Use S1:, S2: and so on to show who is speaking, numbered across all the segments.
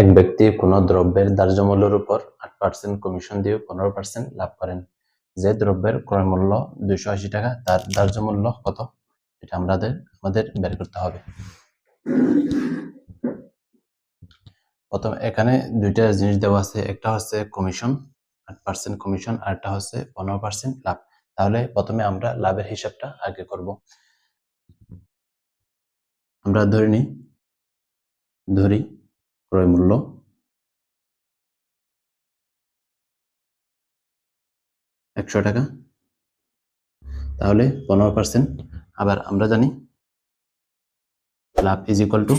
S1: এক ব্যক্তি কোনো দ্রব্যের ধার্য মূল্যের উপর আট পার্সেন্ট কমিশন দিয়ে পনেরো পার্সেন্ট লাভ করেন। যে দ্রব্যের ক্রয় মূল্য দুইশো আশি টাকা, তার ধার্য মূল্য কত? এটা আমাদের আমাদের বের করতে হবে। প্রথম, এখানে দুইটা জিনিস দেওয়া আছে। একটা হচ্ছে কমিশন আট পার্সেন্ট কমিশন আর একটা হচ্ছে পনেরো পার্সেন্ট লাভ। তাহলে প্রথমে আমরা লাভের হিসাবটা আগে করব। আমরা ধরে নিই, ধরি ক্রয় মূল্য? একশো টাকা। তাহলে পনেরো পার্সেন্ট আবার আমরা জানি লাভ ইজ ইকুয়াল টু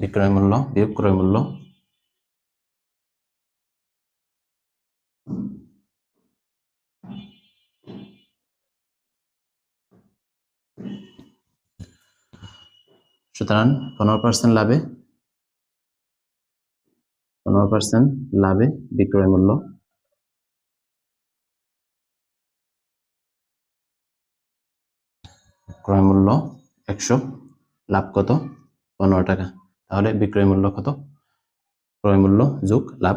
S1: বিক্রয় মূল্য, বিয়োগ ক্রয় মূল্য। সুতরাং পনেরো পার্সেন্ট লাভে, পনেরো পার্সেন্ট লাভে বিক্রয় মূল্য। ক্রয় মূল্য একশো, লাভ কত? পনেরো টাকা। তাহলে বিক্রয় মূল্য কত? ক্রয় মূল্য যোগ লাভ,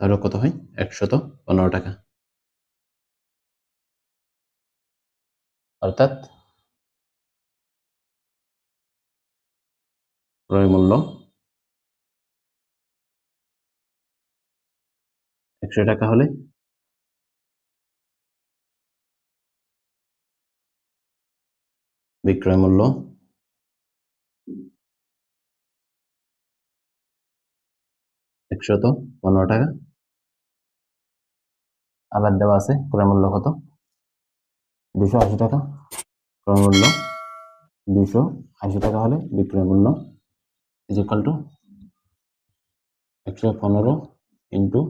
S1: তাহলে কত হয়? একশত পনেরো টাকা। অর্থাৎ ক্রয় মূল্য একশো টাকা হলে। বিক্রয় মূল্য। একশত পনেরো টাকা। আবার দেওয়া আছে ক্রয় মূল্য কত? দুশো আশি টাকা। ক্রয় মূল্য। দুশো আশি টাকা হলে বিক্রয় মূল্য। ইজ ইকাল টু একশো পনেরো ইন্টু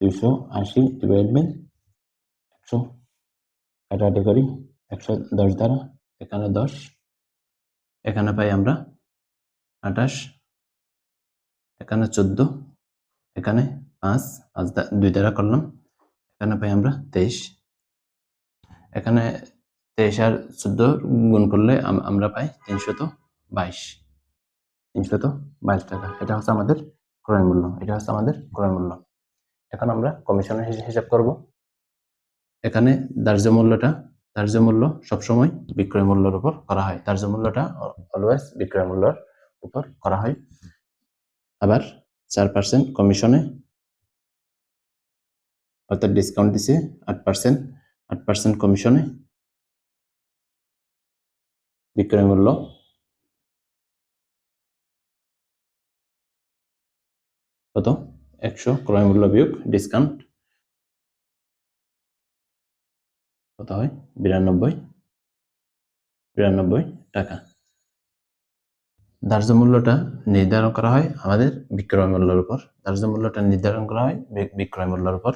S1: দুশো আশি ডিভাইড বাই একশো কাটাকাটি করি একশো দশ দ্বারা এখানে দশ, এখানে পাই আমরা আঠাশ, এখানে চোদ্দ, এখানে পাঁচ পাঁচ দুই দ্বারা করলাম, এখানে পাই আমরা তেইশ। এখানে তেইশ আর চোদ্দ গুণ করলে আম- আমরা পাই তিনশত বাইশ। বাইশ টাকা। এটা হচ্ছে আমাদের ক্রয় মূল্য। এটা হচ্ছে আমাদের ক্রয় মূল্য। এখন আমরা কমিশনের হিসাব করব। এখানে ধার্য মূল্যটা ধার্য মূল্য সবসময় বিক্রয় মূল্যের উপর করা হয়। ধার্য মূল্যটা অলওয়েজ বিক্রয় মূল্যের উপর করা হয়। আবার চার পার্সেন্ট কমিশনে অর্থাৎ ডিসকাউন্ট দিছে আট পার্সেন্ট আট পার্সেন্ট কমিশনে বিক্রয় মূল্য কত একশো ক্রয় মূল্য বিয়োগ ডিসকাউন্ট কত হয়? বিরানব্বই। বিরানব্বই টাকা। ধার্য মূল্যটা নির্ধারণ করা হয় আমাদের বিক্রয় মূল্যের উপর। ধার্য মূল্যটা নির্ধারণ করা হয় বিক্রয় মূল্যের উপর।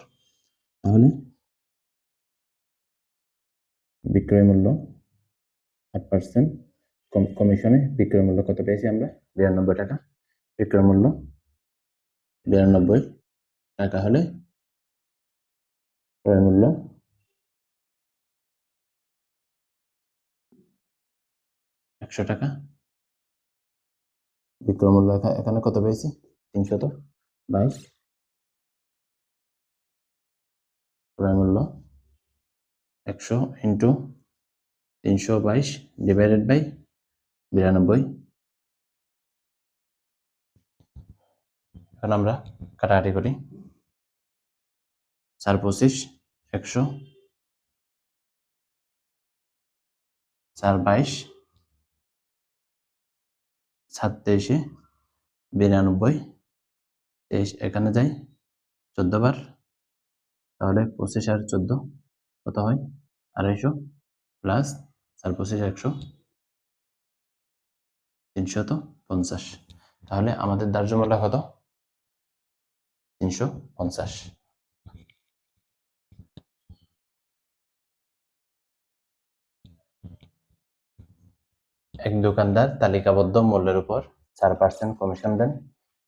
S1: তাহলে বিক্রয় মূল্য আট পার্সেন্ট কমিশনে বিক্রয় মূল্য কত পেয়েছি আমরা? বিরানব্বই টাকা। বিক্রয় মূল্য বিরানব্বই। টাকা হলে ক্রয় মূল্য একশো টাকা। বিক্রয় মূল্য এখানে কত পেয়েছি? তিনশত বাইশ। ক্রয় মূল্য একশো ইন্টু তিনশো বাইশ ডিভাইডেড বাই বিরানব্বই। এখন আমরা কাটাকাটি করি। চার পঁচিশ, একশো, চার বাইশ, সাত তেইশে, বিরানব্বই, তেইশ এখানে যাই, চোদ্দ বার, তাহলে পঁচিশ আর চোদ্দ কত হয়? আড়াইশো প্লাস চার পঁচিশ, একশো, তিনশত পঞ্চাশ। তাহলে আমাদের মূল্য কত? এক দোকানদার তালিকাবদ্ধ মূল্যের উপর চার পার্সেন্ট কমিশন দেন।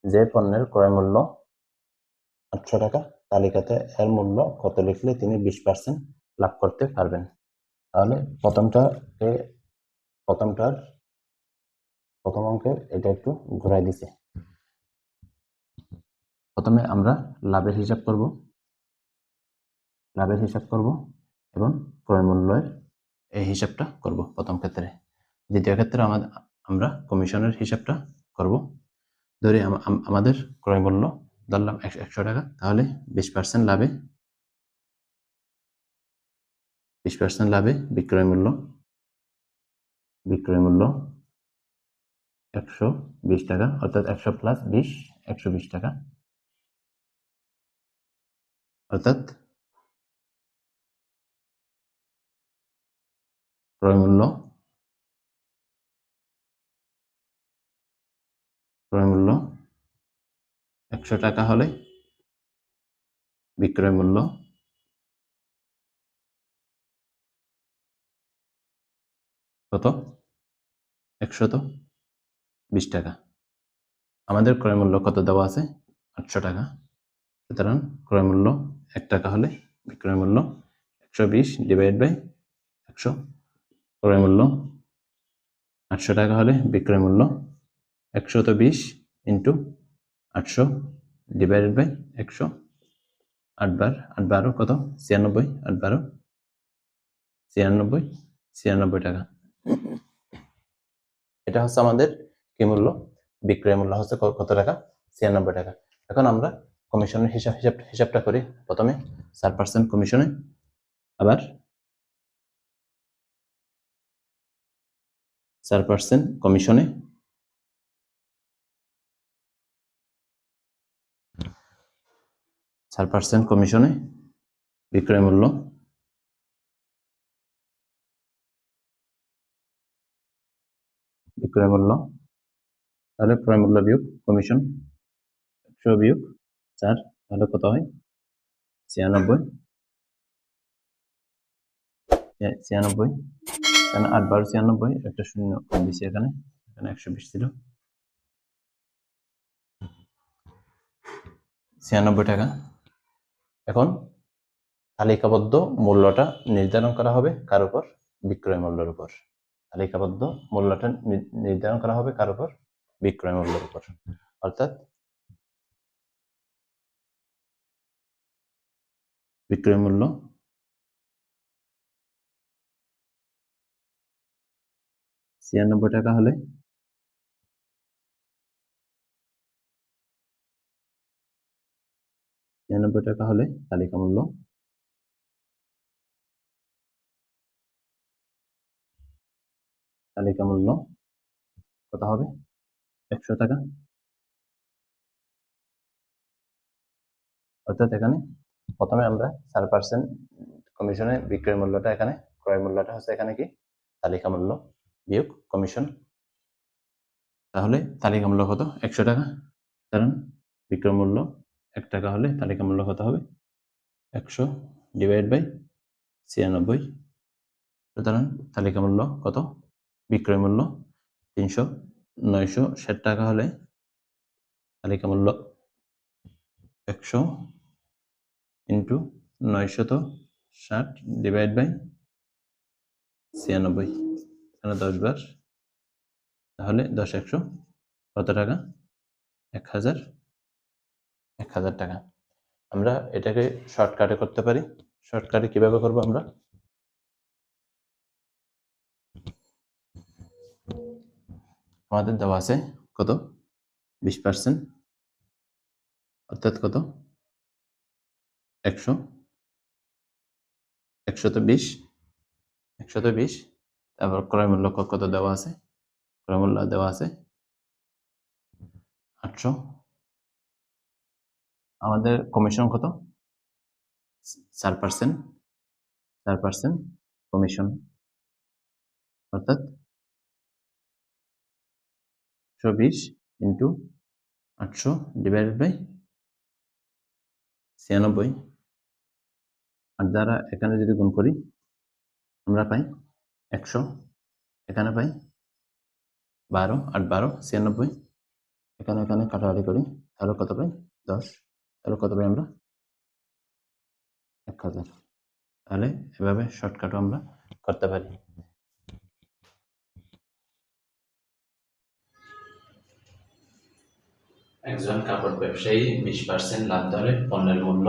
S1: যে পণ্যের ক্রয় মূল্য আটশো টাকা, তালিকাতে এর মূল্য কত লিখলে তিনি বিশ পার্সেন্ট লাভ করতে পারবেন। তাহলে প্রথমটা প্রথমটার, প্রথম অঙ্কের এটা একটু ঘোরাই দিছে। প্রথমে আমরা লাভের হিসাব করব, লাভের হিসাব করব এবং ক্রয় মূল্যের এই হিসাবটা করব প্রথম ক্ষেত্রে। দ্বিতীয় ক্ষেত্রে আমাদের আমরা কমিশনের হিসাবটা করব। ধরি আম- আম- আমাদের ক্রয় মূল্য ধরলাম একশো টাকা, তাহলে বিশ পার্সেন্ট লাভে, বিশ পার্সেন্ট লাভে বিক্রয় মূল্য বিক্রয় মূল্য একশো বিশ টাকা, অর্থাৎ একশো প্লাস বিশ, একশো বিশ টাকা। অর্থাৎ ক্রয়মূল্য ক্রয়মূল্য একশো টাকা হলে বিক্রয় মূল্য, কত? একশত বিশ টাকা। আমাদের ক্রয় মূল্য কত দেওয়া আছে? আটশো টাকা। সুতরাং ক্রয় মূল্য এক টাকা হলে বিক্রয় মূল্য একশো বিশ ডিভাইড বাই একশো। ক্রয় মূল্য আটশো টাকা হলে বিক্রয় মূল্য একশত বিশ ইন্টু আটশো ডিভাইডেড বাই একশো। আট বার, আট বারো কত? ছিয়ানব্বই, আট বারো। ছিয়ানব্বই ছিয়ানব্বই টাকা। এটা হচ্ছে আমাদের কি মূল্য? বিক্রয় মূল্য হচ্ছে কত টাকা? ছিয়ানব্বই টাকা। এখন আমরা কমিশনের হিসাব হিসাব, হিসাবটা করি প্রথমে, চার পার্সেন্ট কমিশনে। আবার চার পার্সেন্ট কমিশনে। চার পার্সেন্ট কমিশনে বিক্রয় মূল্য। বিক্রয় মূল্য। তাহলে ক্রয় মূল্য বিয়োগ কমিশন। একশো বিয়োগ। চার, তাহলে কত হয়? ছিয়ানব্বই। ছিয়া- ছিয়ানব্বই। এখানে আট বারো ছিয়ানব্বই? একটা শূন্য কম দিছি এখানে। এখানে একশো বিশ ছিল। ছিয়ানব্বই টাকা। এখন তালিকাবদ্ধ মূল্যটা নির্ধারণ করা হবে কার উপর? বিক্রয় মূল্যের উপর। তালিকাবদ্ধ মূল্যটা নির্ধারণ করা হবে কার উপর? বিক্রয় মূল্যের উপর। অর্থাৎ বিক্রয় মূল্য ছিয়ানব্বই টাকা হলে? ছিয়ানব্বই টাকা হলে তালিকা মূল্য তালিকা মূল্য কত হবে? একশো টাকা? অর্থাৎ এখানে প্রথমে আমরা চার পার্সেন্ট কমিশনে বিক্রয় মূল্যটা এখানে, ক্রয় মূল্যটা হচ্ছে এখানে কি? তালিকা মূল্য বিয়োগ কমিশন তাহলে তালিকা মূল্য কত? একশো টাকা। কারণ বিক্রয় মূল্য এক টাকা হলে তালিকা মূল্য কত হবে? একশো ডিভাইড বাই ছিয়ানব্বই। সুতরাং তালিকা মূল্য কত? বিক্রয় মূল্য তিনশো নয়শো ষাট টাকা হলে তালিকা মূল্য একশো ইন্টু নয়শত ষাট ডিভাইড বাই ছিয়ানব্বই। এখানে দশ বার, তাহলে দশ একশো কত টাকা? এক হাজার। এক হাজার টাকা। আমরা এটাকে শর্টকাটে করতে পারি। শর্টকাটে কীভাবে করব আমরা? আমাদের দেওয়া আছে কত? বিশ পার্সেন্ট অর্থাৎ কত? একশো। একশত বিশ। একশত বিশ। তারপর ক্রয় মূল্য কত দেওয়া আছে? ক্রয় মূল্য দেওয়া আছে আটশো। আমাদের কমিশন কত? চার পার্সেন্ট। চার পার্সেন্ট কমিশন। অর্থাৎ একশো বিশ ইন্টু আটশো ডিভাইডেড বাই ছিয়ানব্বই। আর দ্বারা এখানে যদি গুণ করি, আমরা পাই একশো। এখানে পাই বারো। আট বারো, ছিয়ানব্বই। এখানে এখানে কাটাকাটি করি। তাহলে কত পাই? দশ। তাহলে কত পাই আমরা? এক হাজার। তাহলে এভাবে শর্টকাটও আমরা করতে পারি।
S2: একজন কাপড় ব্যবসায়ী বিশ পার্সেন্ট লাভ ধরে পণ্যের মূল্য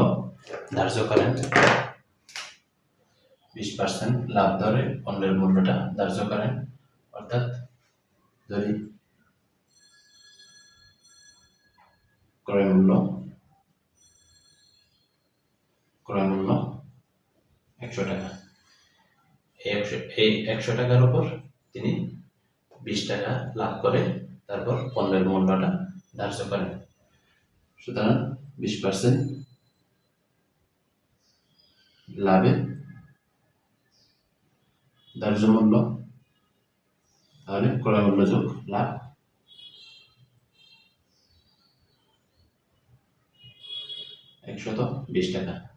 S2: ধার্য করেন। বিশ পার্সেন্ট লাভ ধরে পণ্যের মূল্যটা ধার্য করেন অর্থাৎ ধরি ক্রয় মূল্য ক্রয় মূল্য একশো টাকা। এই একশো টাকার উপর তিনি বিশ টাকা লাভ করে তারপর পণ্যের মূল্যটা ধার্য করেন। সুতরাং বিশ পার্সেন্ট লাভে ধার্য মূল্য তাহলে ক্রয় মূল্য যোগ লাভ। একশত বিশ টাকা।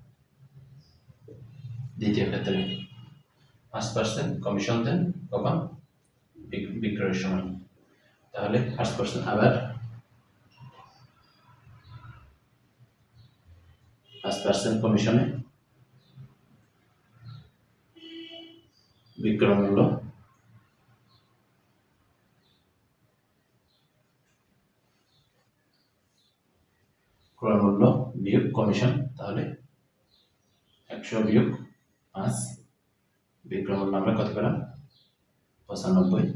S2: দ্বিতীয় ক্ষেত্রে পাঁচ পার্সেন্ট কমিশন দেন কখন? বিক- বিক্রয়ের সময়। তাহলে পাঁচ পার্সেন্ট আবার পাঁচ পার্সেন্ট কমিশনে বিক্রয় মূল্য ক্রয় মূল্য বিয়োগ কমিশন তাহলে একশো বিয়োগ পাঁচ বিক্রয় মূল্য আমরা কত পেলাম পঁচানব্বই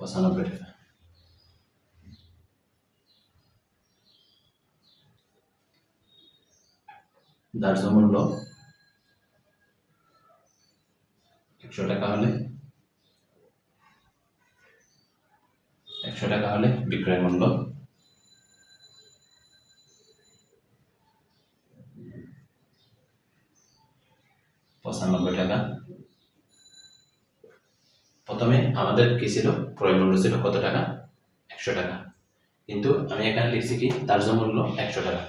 S2: পঁচানব্বই টাকা ধার্য মূল্য একশো টাকা হলে? একশো টাকা হলে বিক্রয় মূল্য পঁচানব্বই টাকা। প্রথমে আমাদের কি ছিল? ক্রয় মূল্য ছিল কত টাকা? একশো টাকা। কিন্তু আমি এখানে লিখছি কি? ধার্য মূল্য একশো টাকা।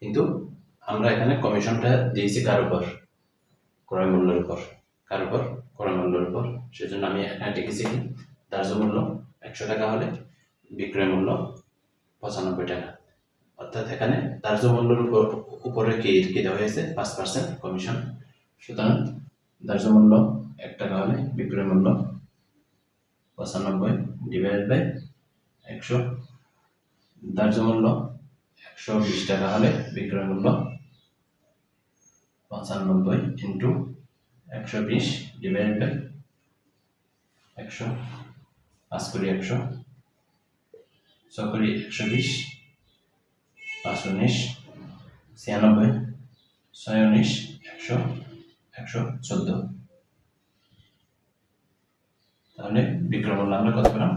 S2: কিন্তু আমরা এখানে কমিশনটা দিয়েছি কার উপর? ক্রয় মূল্যের উপর। কার উপর? ক্রয় মূল্যের উপর। সেজন্য আমি এখানে কি ধার্য মূল্য, একশো টাকা হলে বিক্রয় মূল্য পঁচানব্বই টাকা। অর্থাৎ এখানে ধার্য মূল্যের উপর উপরে কি কি দেওয়া হয়েছে? পাঁচ পার্সেন্ট কমিশন সুতরাং ধার্য মূল্য, এক টাকা হলে বিক্রয় মূল্য পঁচানব্বই ডিভাইড বাই একশো। ধার্য মূল্য, একশো বিশ টাকা হলে বিক্রয় মূল্য পঁচানব্বই ইন্টু একশো বিশ ডিভাইড বাই একশো পাঁচ কুড়ি একশো ছ কুড়ি একশো বিশ পাঁচ উনিশ, ছিয়ানব্বই ছয় উনিশ, একশো একশো চোদ্দ। তাহলে বিক্রয় আমরা কত পেলাম?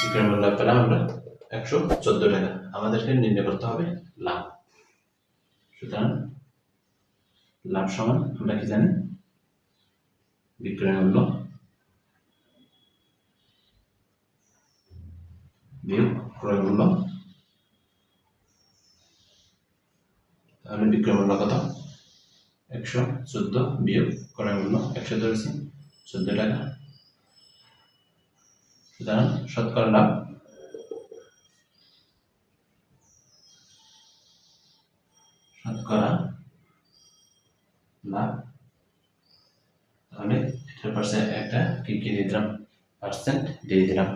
S2: বিক্রয় মূল্য পেলাম আমরা একশো চোদ্দ টাকা। আমাদেরকে নির্ণয় করতে হবে লাভ সুতরাং লাভ সমান, আমরা কি জানি? বিক্রয় মূল্য বিয়োগ ক্রয় মূল্য। তাহলে বিক্রয় মূল্য কত? একশো চোদ্দ বিয়োগ ক্রয় মূল্য একশো ধরেছি, চোদ্দ টাকা। সুতরাং শতকরা লাভ শতকরা লাভ পাশে একটা কি কি দিয়ে দিলাম পার্সেন্ট দিয়ে দিলাম